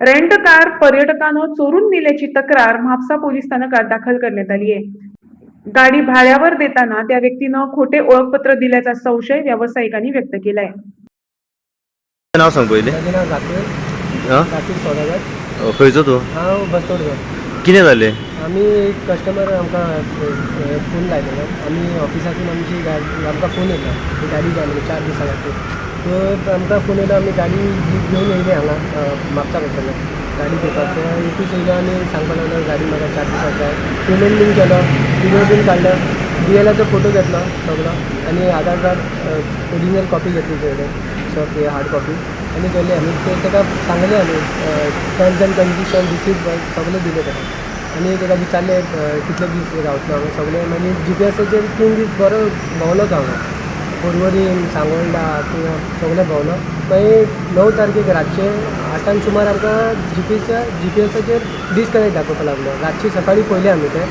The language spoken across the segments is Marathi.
रेंट कार पर्यटकानं चोरून नेल्याची तक्रार म्हापसा पोलीस स्थानकात दाखल करण्यात आली आहे. गाडी भाड्यावर देताना त्या व्यक्तीनं खोटे ओळखपत्र दिल्याचा संशय व्यावसायिकांनी व्यक्त केलाय. नाव सांग पयलीं म्हजें नांव सोदागर अ, खंयचो तूं? हांव बसतोड घर कितें जालें आमी एक कस्टमर आमकां फोन लायलेलो. आमी ऑफिसांतून आमची गाडी आमकां फोन येयलो. की गाडी जाय म्हणून चार दिसां खातीर तर आमकां फोन येयलो आमी गाडी घेवन येयली हांगा म्हापसा पडटलो गाडी घेवपाक ते एकूच येयलो आनी सांगपाक लागलो गाडी म्हाका चार दिसां जाय पेमेंट बीन केलो विडियो बीन काडलो डी एलाचो फोटो घेतलो सगळो आनी आधार कार्ड ओरिजिनल कॉपी घेतली तेजे सो ते हार्ड कॉपी आनी गेले आमी ते ताका सांगले आमी टर्म्स एंड कंडिशन रिसीट सगळें दिलें ताका आनी ताका विचारले कितले दीस रावतलो हांव सगळें. मागीर जी पी एसाचेर तीन दीस बरो भोंवलो तो हांगा पर्वरीम सांगोंडा किंवा सगळें भोंवलो मागीर णव तारखेक रातचे आठांक सुमार आमकां जी पी एसा जी पी एसाचेर डिस्कनेक्ट दाखोवपाक लागलो. रातची सकाळीं पयलें आमी ते.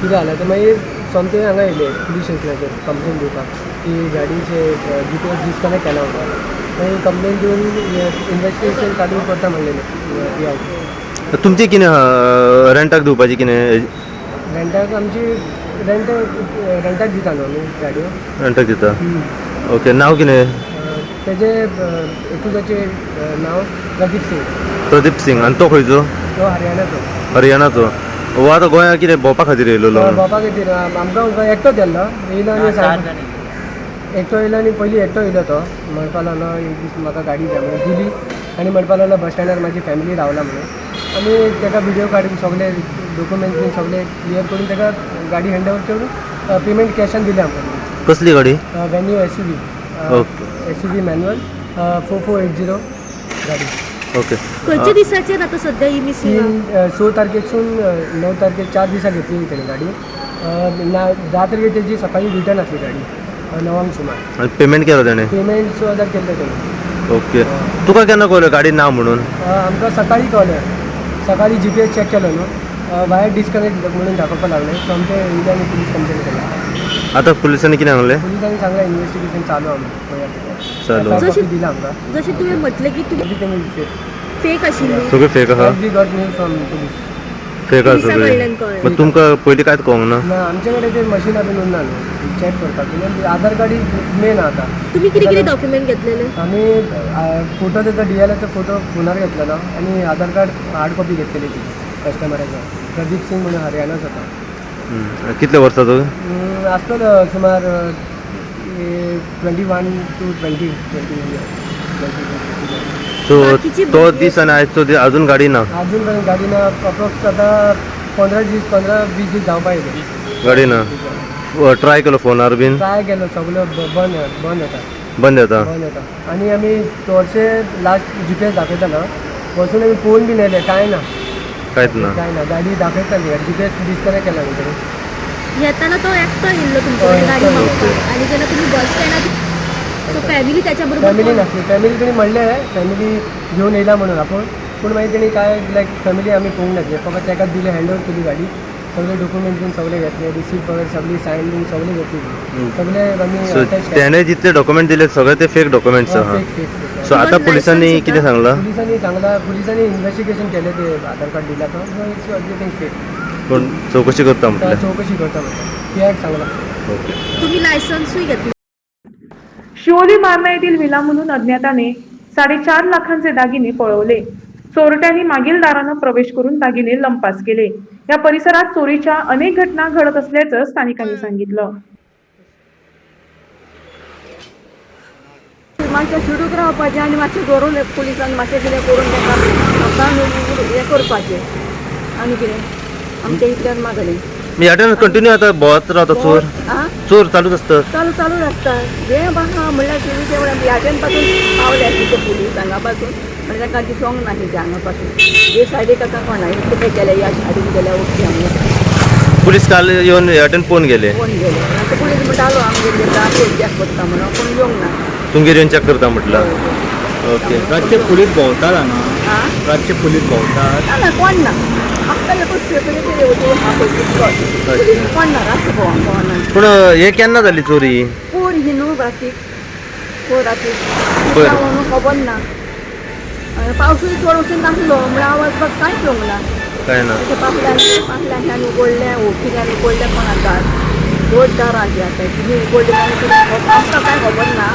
कितें जालें तें मागीर सोमते हांगा येयले पुलीस स्टेशनाचेर कंप्लेन दिवपाक. की गाडीचे जी पी एस डिस्कनेक्ट केला म्हणून मागीर कंप्लेन दिवन इन्वेस्टिगेशन चालू करता म्हणलेलें आय तुमची कितें रेंटाक दिवपाची कितें? रेंटाक आमची रेंट रेंटाक दिता न्हू आमी गाडयो रेंटाक दिता ओके नाव कितें तेजे एकूजाचें नांव प्रदीप सिंग. प्रदीप सिंग. आनी तो खंयचो? तो हरियाणाचो. हरियाणाचो. हो आतां गोंयांत कितें भोंवपा खातीर येयलेलो? बाबा खातीर. आमकां एकटो गेल्लो येयलो आनी एकटो येयलो आनी पयलीं एकटो येयलो तो. म्हणपा लागलो एक दीस म्हाका गाडी जाय म्हणून दिली. आनी म्हणपा लागलो बस स्टँडार म्हाजी फॅमिली रावला म्हणून. आमी ताका व्हिडिओ काडून सगळे डॉक्युमेंट्स बीन सगळे क्लियर करून ताका गाडी हँड ओवर करून पेमेंट कॅशान दिली आमकां कसली गाडी? Venue S U okay. S U B manual four four eight zero गाडी. ओके खंयच्या दिसाचेर आतां सध्या ही मिसींग स तारखेसून अ, णव तारखेक चार दिसां घेतली तेणी गाडी. अ, ना धा तारखेक तेज़ी सकाळी रिटर्न आसली गाडी अ, णवांक सुमार. पेमेंट केलो तेणें पेमेंट स हज़ार केल्ले तेणी ओके तुका केन्ना कळलो गाडी ना म्हणून? अ, आमकां सकाळी कळलें. सकाळी जी पी एस चॅक केलो न्हू वायर डिस्कनेक्ट म्हणून दाखोवपाक लागलें सो आमचे येयले आनी पुलीस कंप्लेन केला. आतां पुलिसांनी कितें सांगलें पुलिसांनी सांगलें इन्वेस्टिगेशन चालू आमी चालू. दिला आमकां जशें तुवें म्हटलें की तुमी इज फेक आशिल्ली सगळें फेक आहा we got news from police fake आहा सगळें. मागीर तुमकां पयलीं कांयच कळोंक ना? ना आमचे कडेन ते मशिनां बीन उरना न्हू चॅक करपाक बीन आधार कार्ड मेन आतां. तुमी कितें कितें डॉक्युमेंट घेतलेले? आमी फोटो त्याचा डी एलाचो फोटो फोनार घेतलेलो आनी आधार कार्ड हार्ड कॉपी घेतलेली ती. कस्टमराचो प्रदीप सिंग म्हणून हरियाणाच होता. कितले वर्सां तो हम्म, आसतलो सुमार twenty one two twenty twenty so तो दीस आनी आयजचो दीस अजून गाडी ना? अजून पर्यंत गाडीना अप्रोक्स आतां पंदरा दीस पंदरा वीस दीस जावपा येयले गाडी ना? ट्राय केलो फोनार बीन? ट्राय केलो सगळो बंद बंद येता बंद येता बंद येता आनी आमी चडशे लास्ट जी पी एस दाखयतालो वचून आमी पळोवन बीन येयले कांय ना? कांयच ना. काय ना गाडी दाखयताली जी पी एस डिस्कनेक्ट केला तेणी येताना तो एकटो येयल्लो तुमचे हय, कडेन गाडी एकटो मागपाक आनी जेन्ना तुमी बस स्टँडार सो फॅमिली त्याच्या फॅमिली बरोबर नासली फॅमिली तेणी म्हणलें फॅमिली घेवन येयला म्हणून. आपूण पूण मागीर तेणी काय लायक फॅमिली आमी पळोवंक नासले फकत ताकाच दिले हँड ओवर केली गाडी. सगळे डॉक्युमेंट्स बीन सगळे घेतले. रिसीप्ट वगैरे सगळी सायन बीन सगळे घेतली. सगळे आमी सो attach केले. तेणे जितले डॉक्युमेंट दिले सगळे ते फेक डॉक्युमेंट्स हो, fake, fake, fake. सो आता पुलिसांनी लायसन्स कितें सांगलां? पुलिसांनी सांगला पुलिसांनी इन्व्हेस्टिगेशन केले ते आधार कार्ड दिला तो. इट्स एवरीथिंग फेक पूण चवकशी करता म्हटलें. चौकशी करता ओके. तुम्ही लायसन्सूय घेतले. शिवोली मारणा येथील विला म्हणून अज्ञाताने साडेचार लाखांचे दागिने पळवले. चोरट्यांनी मागील दारानं प्रवेश करून दागिने लंपास केले. या परिसरात चोरीच्या अनेक घटना घडत असल्याचं स्थानिकांनी सांगितलं. मातशें सुडूक रावपाचें आनी मातशें धरून पुलिसान मातशें कितें करून ताका म्हाका हें करपाचें आनी कितें आमच्या इतल्यान मागलें. ह्या कंटिन्यू आता भोंवत रावता चोर. चोर चालूच आसता चालू चालू आसता जें बाहा म्हणल्यार तुमी तें म्हणल्यार ह्याच्यानपासून पावले तिथे पुलीस हांगा पासून म्हणजे ताका दिसोंक ना तें हांगा पासून हे सायडीक आतां कोणा कितें केलें ह्या सायडीक गेल्या ओके हांगा पुलीस काल येवन ह्या टायम पोवन गेले. कोण गेले. पुलीस म्हणटालो आमगे गेला चॅक करता म्हणून. कोण येवंक ना. तुमगेर चॅक करता म्हटलं. ओके. रातचे पुलीस भोंवतात हांगा आं रातचे पुलीस भोंवतात ना कोण ना? हा कोण ना? रातचे भोंवोन पूण हे केन्ना जाली चोरी? पूर ही न्हू रातीक पूर रातीक बरं. खबर ना. पावसूय चड वचून नासलो म्हळ्यार आवाज बघ कांयच येवंक ना काय ना? ते पापल्यान पापल्यान उगडलें ओ कित्यान उगडलें कोणाक दार दोन दार आतां. तुमी उगडलें आनी कितें खबर- आमकां कांय खबर ना?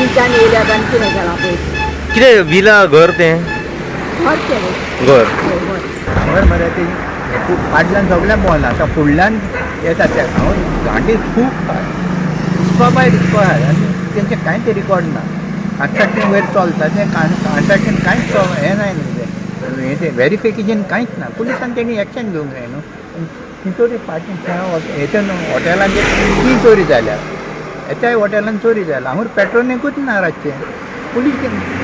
खंयच्यान येयल्यात आनी कितें केलां पळय कितें विला घर तें? घर केलें घर. हय घर. घर मरे ते खूप फाटल्यान सगळ्यां बोला आतां फुडल्यान येतात ते हांव घाटी खूब दिसपा बाय दिसपा आनी तेंचें कांयच रिकॉर्ड ना. कन्स्ट्रक्शन वयर चलता तें कन्स्ट्रक्शन कांयच हें जाय न्हू तें. हें तें व्हेरिफिकेशन कांयच ना. पुलिसान तेणी एक्शन घेवंक जाय न्हू ती चोरी फाटी हेच्या न्हू हॉटेलान ती चोरी जाल्या हेच्याय हॉटेलान चोरी जाला हांगूर पेट्रोलिंगूच ना रातचें पुलीस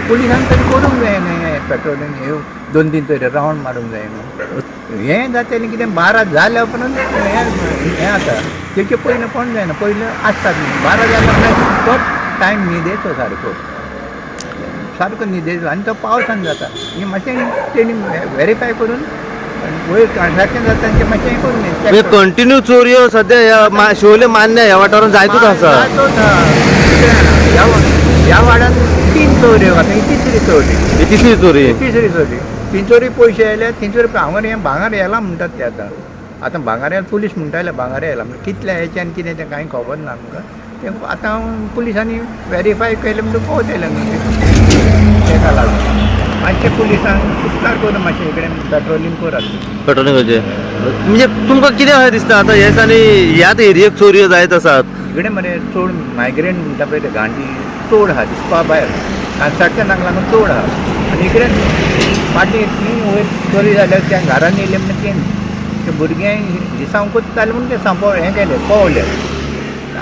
पुलिसांक तरी करूंक जाय न्हय हें पेट्रोलिंग हे दोन तीन तरी रावंड मारूंक जाय न्हू हें जातलें कितें बारा जाल्या उपरांत हें हें जाता तेचे पयलें कोण जायना? पयलें आसतात न्ही बारा जाल्या उपरांत तोच टायम न्हिदेचो सारको. सारको न्हिदेचो आनी तो पावसान जाता. हे मातशें तेणी व्हेरीफाय करून वयर ट्रान्झॅक्शन जाता तें मातशें हें करून म्हणजे. कंटिन्यू चोरयो सध्या ह्या मा- शिवोले मान्य ह्या वाठारान जायतूच आसा जातोच हा. ह्या वा- ह्या वाड्यान तीन चोऱ्यो आतां ही तिसरी चोरी. ही तिसरी चोरी. तिसरी चोरी. तिंचोरी पयशे आयले तिंचोरी हांगर हें भांगर येला म्हणटात ते आतां. आतां भांगार पुलीस म्हणटाले भांगार येला म्हणजे कितल्या हेच्यान कितें तें कांय खबर ना आमकां. तें आतां पुलिसांनी व्हेरीफाय केलें म्हणटून पावतलें न्हू तें. तेका लागून मातशें पुलिसान उपकार करून मातशें इकडे पेट्रोलिंग करात पेट्रोलिंग करचे म्हणजे तुमकां कितें अशें दिसता आतां ह्या दिसांनी ह्याच एरियेक चोरयो जायत आसात इकडे मरे चड मायग्रेन म्हणटा पळय ते गांधी चड आहा दिसपा भायर कन्स्ट्रक्शनाक लागून चड आहा आनी इकडे फाटीं ती वयर चोरी जाल्यार त्या घरान येयले म्हणून ते ते भुरगें दिसांकूच जालें म्हणून ते सांपो हें केलें पावले.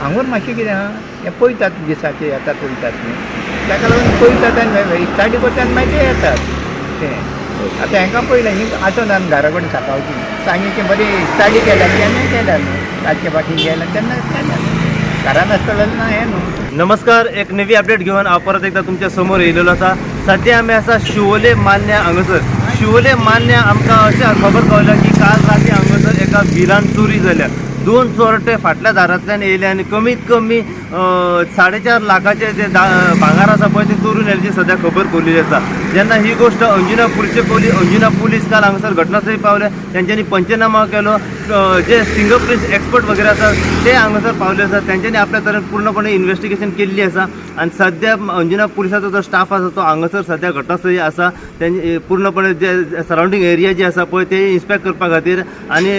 हांगूर मातशें कितें आहा हें पळयतात दिसाचे येतात पळयतात न्ही ताका लागून पयता तेन्ना स्टाडी करतात मागीर ते येतात तें आतां हांकां पळयलें ही आसोना घरा कडेन सकाळची सांजेचें बरें स्टाडी केल्या केन्ना केल्या न्हू रातचे फाटीं गेल्या तेन्ना केल्या घरान आसतलो ना हें न्हू नमस्कार एक नवी अपडेट घेऊन हांव परत एकदा तुमच्यासमोर येयलेलो आसा सद्या आमी आसा शिवोले मान्या हांगासर शिवोले मान्या आमकां अशें खबर पावलां की काल राती हांगासर एका भिरान चोरी जाल्या दोन चोरटे फाटल्या दारांतल्यान येयले आनी कमीत कमी साडेचार लाखाचे जे दा भांगार आसा पळय ते चोरून येयल्याची सध्या खबर कळिल्ली आसा जेन्ना ही गोश्ट अंजुना पुलिशे कळली अंजुना पुलीस काल हांगासर घटनास्थळी पावले तेंच्यांनी पंचनामा केलो. जे फिंगरप्रिंट एक्सपर्ट वगैरे असतात ते हांगासर पावले आसात त्यांच्यानी आपल्या तरेन पूर्णपणे इन्व्हेस्टिगेशन केल्ली आसा आनी सध्या म्हणजे अंजुना पुलिसाचो जो स्टाफ आसा तो हांगासर सध्या घटनास्थळी आसा त्यांनी पूर्णपणे जे सरावंडींग एरिया जी आसा पळय ते इन्स्पेक्ट करपा खातीर आनी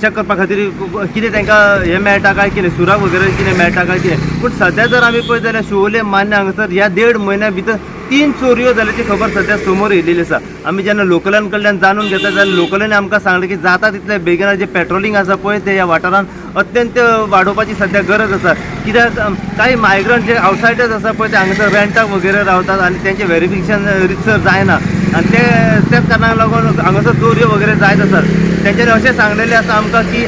चेक करपा खातीर कितें तांकां हें मेळटा काय कितें सुराग वगैरे कितें मेळटा काय कितें पूण सध्या जर आमी पळयत जाल्यार शिवोले मान्य हांगासर ह्या देड म्हयन्या भितर तीन चोरयो जाल्याची खबर सध्या समोर येयलेली आसा आमी जेन्ना लोकलां कडल्यान जाणून घेता जाल्यार लोकलांनी आमकां सांगलें की जाता तितले बेगिना जे पेट्रोलिंग आसा पळय ते ह्या वाठारान अत्यंत वाडोवपाची सध्या गरज आसा कित्याक कांय काही मायग्रंट जे आवटसायडर्स आसा पळय ते हांगासर रेंटाक वगैरे रावतात आनी तेंचें व्हेरिफिकेशन रितसर जायना. आनी ते त्याच कारणाक लागून हांगासर चोरयो वगैरे जायत आसात तेंच्यानी अशें सांगलेलें आसा आमकां की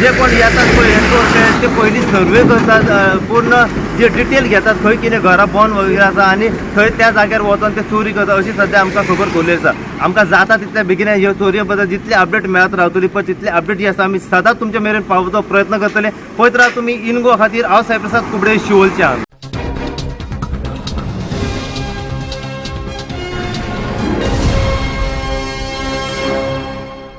जे कोण येतात पळय एन्फोर्समेंट ते पयलीं सर्वे करतात पूर्ण जे डिटेल घेतात खंय कितें घरां बंद वगैरे आसा आनी थंय त्या जाग्यार वचोन ते चोरी करतात अशी सद्या आमकां खबर कोरली आसा आमकां जाता तितले बेगीन ह्यो चोरयो बद्दल जितले अपडेट मेळत रावतली पळय तितले अपडेट जी आसा आमी सदांच तुमचे मेरेन पावपाचो प्रयत्न करतले. पळयत राहा तुमी इनगो खातीर हांव सायप्रसाद कुबडे शिवोलच्यान